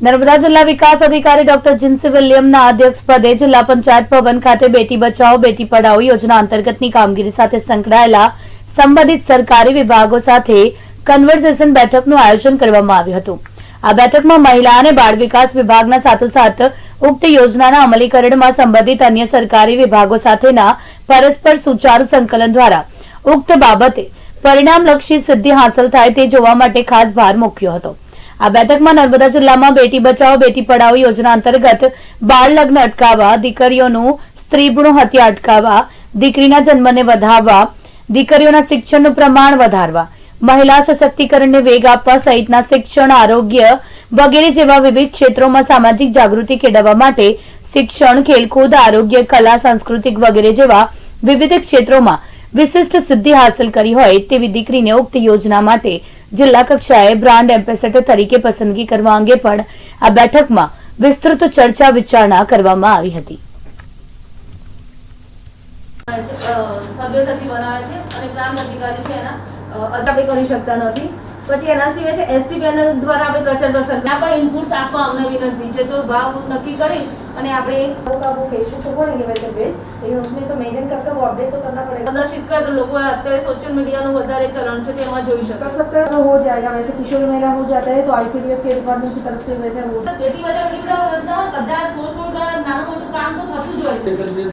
નર્મદા જિલ્લા વિકાસ અધિકારી ડોક્ટર જિન્સી વિલિયમના અધ્યક્ષપદે જિલ્લા પંચાયત ભવન ખાતે બેટી બચાવો, બેટી પઢાઓ યોજના અંતર્ગતની કામગીરી સાથે સંકળાયેલા સંબંધિત સરકારી વિભાગો સાથે કન્વર્ઝેશન બેઠકનું આયોજન કરવામાં આવ્યું હતું. આ બેઠકમાં મહિલા અને બાળ વિકાસ વિભાગના સાથોસાથ ઉક્ત યોજનાના અમલીકરણમાં સંબંધિત અન્ય સરકારી વિભાગો સાથેના પરસ્પર સુચારુ સંકલન દ્વારા ઉક્ત બાબતે પરિણામલક્ષી સિદ્ધિ હાંસલ થાય તે જોવા માટે ખાસ ભાર મૂક્યો હતો. આ બેઠકમાં નર્મદા જિલ્લામાં બેટી બચાવો, બેટી પઢાઓ યોજના અંતર્ગત બાળ લગ્ન અટકાવવા, દીકરીઓનું સ્ત્રી ભ્રૂણ હત્યા અટકાવવા, દીકરીના જન્મને વધારવા દીકરીઓના શિક્ષણનું પ્રમાણ વધારવા, મહિલા સશક્તિકરણને વેગ આપવા સહિતના શિક્ષણ, આરોગ્ય વગેરે જેવા વિવિધ ક્ષેત્રોમાં સામાજિક જાગૃતિ કેળવવા માટે શિક્ષણ, ખેલકૂદ, આરોગ્ય, કલા, સાંસ્કૃતિક વગેરે જેવા વિવિધ ક્ષેત્રોમાં વિશિષ્ટ સિદ્ધિ હાંસલ કરી હોય તેવી દીકરીને ઉક્ત યોજના માટે જિલ્લા કક્ષાએ બ્રાન્ડ એમ્બેસેડર તરીકે પસંદગી કરવા અંગે પણ આ બેઠકમાં વિસ્તૃત ચર્ચા વિચારણા કરવામાં આવી હતી. અધિકારી છે એના. કરી શકતા નથી. પછી એના સિવાય છે એસટી પેનલ દ્વારા આપણે પ્રચાર પ્રસાર ત્યાં પણ ઇનપુટ્સ આપવા અમને વિનંતી છે તો ભાવ नक्की करें અને આપણે का वो फेसबुक तो बोलेंगे वैसे पेज लेकिन उसमें तो मेंटेन करके वो अपडेट तो करना पड़ेगा પ્રદર્શિત કરે તો લોકો અત્યારે સોશિયલ મીડિયાનું વધારે ચલણ છે તેમાં જોઈ શકે कर सकते हैं तो हो जाएगा वैसे किशोर मेला हो जाता है तो आईसीडीएस के डिपार्टमेंट की तरफ से वैसे वो બેટી બચાવ બેટી પઢાઓ યોજના બધા થોડું થોડું નાનું મોટું કામ તો થતું જ હોય છે